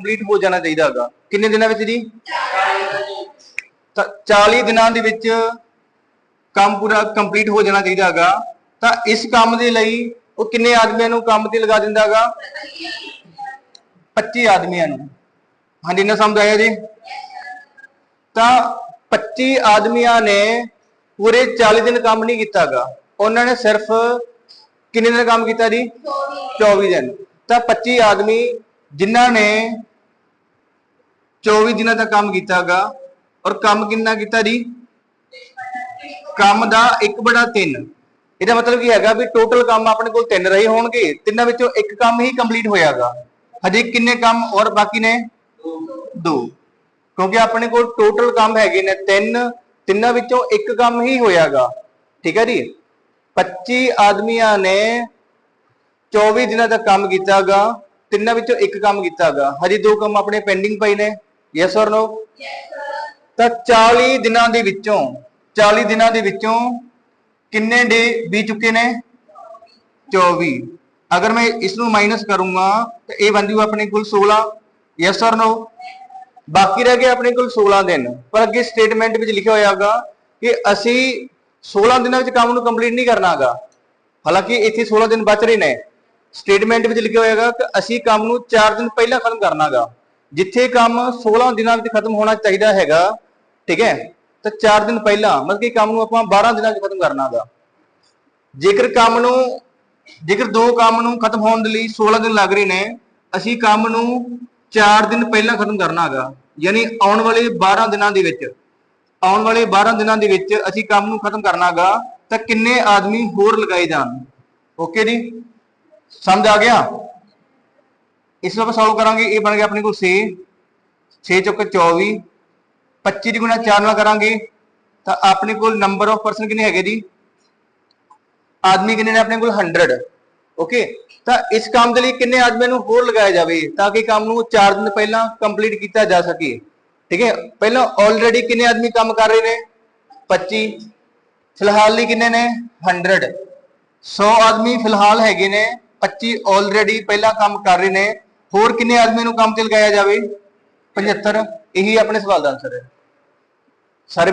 Complete ਹੋ ਜਾਣਾ ਚਾਹੀਦਾ ਹੈਗਾ। ਕਿੰਨੇ ਦਿਨਾਂ ਵਿੱਚ ਜੀ? ਤਾਂ 40 ਦਿਨਾਂ ਦੇ ਵਿੱਚ ਕੰਮ ਪੂਰਾ ਕੰਪਲੀਟ ਹੋ ਜਾਣਾ ਚਾਹੀਦਾ ਹੈਗਾ। ਤਾਂ ਇਸ ਕੰਮ ਦੇ ਲਈ ਉਹ ਕਿੰਨੇ ਆਦਮੀਆਂ ਨੂੰ ਕੰਮ ਤੇ ਲਗਾ ਦਿੰਦਾ ਹੈਗਾ? 25 ਆਦਮੀਆਂ ਨੂੰ। ਹਾਂਜੀ ਨਾ ਸਮਝ ਆਇਆ ਜੀ? ਤਾਂ 25 ਆਦਮੀਆਂ ਨੇ ਪੂਰੇ 40 ਦਿਨ ਕੰਮ ਨਹੀਂ ਕੀਤਾਗਾ ਉਹਨਾਂ ਨੇ ਸਿਰਫ ਕਿੰਨੇ ਦਿਨ ਕੰਮ ਕੀਤਾ ਜੀ? 24 ਦਿਨ। ਤਾਂ 25 ਆਦਮੀ ਜਿਨ੍ਹਾਂ ਨੇ 24 ਦਿਨਾਂ ਦਾ ਕੰਮ ਕੀਤਾਗਾ ਔਰ ਕੰਮ ਕਿੰਨਾ ਕੀਤਾ ਜੀ? ਕੰਮ ਦਾ 1 ਬੜਾ 3 ਇਹਦਾ ਮਤਲਬ ਕੀ ਹੈਗਾ ਵੀ ਟੋਟਲ ਕੰਮ ਆਪਣੇ ਕੋਲ ਤਿੰਨ ਰਹੇ ਹੋਣਗੇ। ਤਿੰਨਾਂ ਵਿੱਚੋਂ ਇੱਕ ਕੰਮ ਹੀ ਕੰਪਲੀਟ ਹੋਇਆਗਾ ਹਜੇ ਕਿੰਨੇ ਕੰਮ ਔਰ ਬਾਕੀ ਨੇ? ਦੋ। ਕਿਉਂਕਿ ਆਪਣੇ ਕੋਲ ਟੋਟਲ ਕੰਮ ਹੈਗੇ ਨੇ ਤਿੰਨ। ਤਿੰਨਾਂ ਵਿੱਚੋਂ ਇੱਕ ਕੰਮ ਹੀ ਹੋਇਆਗਾ ਠੀਕ ਹੈ ਜੀ? 25 ਆਦਮੀਆਂ ਨੇ 24 ਦਿਨਾਂ ਦਾ ਕੰਮ ਕੀਤਾਗਾ ਤਿੰਨਾਂ ਵਿੱਚੋਂ ਇੱਕ ਕੰਮ ਕੀਤਾਗਾ ਹਜੇ ਦੋ ਕੰਮ ਆਪਣੇ ਪੈਂਡਿੰਗ ਪਏ ਨੇ। ਯੈਸ অর ਨੋ ਤਾਂ 40 ਦਿਨਾਂ ਦੇ ਵਿੱਚੋਂ 40 ਦਿਨਾਂ ਦੇ ਵਿੱਚੋਂ ਕਿੰਨੇ ਡੇ ਬੀਤ ਚੁੱਕੇ ਨੇ 24 ਅਗਰ ਮੈਂ ਇਸ ਨੂੰ ਮਾਈਨਸ ਕਰੂੰਗਾ ਤਾਂ ਇਹ ਬਣ ਜੂ ਆਪਣੇ ਕੋਲ 16 ਯੈਸ অর ਨੋ ਬਾਕੀ ਰਹਿ ਗਏ ਆਪਣੇ ਕੋਲ 16 ਦਿਨ ਪਰ ਅੱਗੇ ਸਟੇਟਮੈਂਟ ਵਿੱਚ ਲਿਖਿਆ ਹੋਇਆਗਾ ਕਿ ਅਸੀਂ 16 ਦਿਨਾਂ ਵਿੱਚ ਕੰਮ ਨੂੰ ਕੰਪਲੀਟ ਨਹੀਂ ਕਰਨਾਗਾ ਹਾਲਾਂਕਿ ਇੱਥੇ 16 ਦਿਨ ਬਚ ਰਹੇ ਨੇ ਸਟੇਟਮੈਂਟ ਵਿੱਚ ਲਿਖਿਆ ਹੋਇਆਗਾ ਕਿ ਅਸੀਂ ਕੰਮ ਨੂੰ 4 ਦਿਨ ਪਹਿਲਾਂ ਖਤਮ ਕਰਨਾਗਾ ਜਿੱਥੇ ਕੰਮ 16 ਦਿਨਾਂ ਵਿੱਚ ਖਤਮ ਹੋਣਾ ਚਾਹੀਦਾ ਹੈਗਾ, ਠੀਕ ਹੈ, ਤਾਂ 4 ਦਿਨ ਪਹਿਲਾਂ, ਮਤਲਬ ਕਿ ਕੰਮ ਨੂੰ ਆਪਾਂ 12 ਦਿਨਾਂ ਵਿੱਚ ਖਤਮ ਕਰਨਾ ਕਰਨਾਗਾ ਜੇਕਰ ਕੰਮ ਨੂੰ, ਜੇਕਰ ਦੋ ਕੰਮ ਨੂੰ ਖਤਮ ਹੋਣ ਦੇ ਲਈ 16 ਦਿਨ ਲੱਗ ਰਹੇ ਨੇ, ਅਸੀਂ ਕੰਮ ਨੂੰ 4 ਦਿਨ ਪਹਿਲਾਂ ਖਤਮ ਕਰਨਾ ਹੈਗਾ, ਯਾਨੀ ਆਉਣ ਵਾਲੇ 12 ਦਿਨਾਂ ਦੇ ਵਿੱਚ, ਆਉਣ ਵਾਲੇ 12 ਦਿਨਾਂ ਦੇ ਵਿੱਚ ਅਸੀਂ ਕੰਮ ਨੂੰ ਖਤਮ ਕਰਨਾ ਕਰਨਾਗਾ ਤਾਂ ਕਿੰਨੇ ਆਦਮੀ ਹੋਰ ਲਗਾਏ ਜਾਣ। ਓਕੇ ਜੀ? ਸਮਝ ਆ ਗਿਆ? ਇਸ ਨੂੰ ਆਪਾਂ ਸੋਲਵ ਕਰਾਂਗੇ, ਇਹ ਬਣ ਗਿਆ ਆਪਣੇ ਕੋਲ 6 6 ਚੁੱਕ 24 25 ਦੀ ਗੁਣਾ 4 ਨਾਲ ਕਰਾਂਗੇ, ਤਾਂ ਆਪਣੇ ਕੋਲ ਨੰਬਰ ਆਫ ਪਰਸਨ ਕਿੰਨੇ ਹੈਗੇ ਜੀ? ਆਦਮੀ ਕਿੰਨੇ ਨੇ ਆਪਣੇ ਕੋਲ? 100 ਓਕੇ ਤਾਂ ਇਸ ਕੰਮ ਦੇ ਲਈ ਕਿੰਨੇ ਆਦਮੀਆਂ ਨੂੰ ਹੋਰ ਲਗਾਇਆ ਜਾਵੇ, ਤਾਂ ਕਿ ਕੰਮ ਨੂੰ 4 ਦਿਨ ਪਹਿਲਾਂ ਕੰਪਲੀਟ ਕੀਤਾ ਜਾ ਸਕੇ। ਠੀਕ ਹੈ? ਪਹਿਲਾਂ ਆਲਰੇਡੀ ਕਿੰਨੇ ਆਦਮੀ ਕੰਮ ਕਰ ਰਹੇ ਨੇ? 25 ਫਿਲਹਾਲ ਲਈ ਕਿੰਨੇ ਨੇ? 100 100 ਆਦਮੀ ਫਿਲਹਾਲ ਹੈਗੇ ਨੇ 25 ਆਲਰੇਡੀ ਪਹਿਲਾਂ ਕੰਮ ਕਰ ਰਹੇ ਨੇ। ਹੋਰ ਕਿੰਨੇ ਆਦਮੀ ਨੂੰ ਕੰਮ ਤੇ ਲਗਾਇਆ ਜਾਵੇ? 75 ਇਹੀ ਆਪਣੇ ਸਵਾਲ ਦਾ ਆਨਸਰ ਹੈ।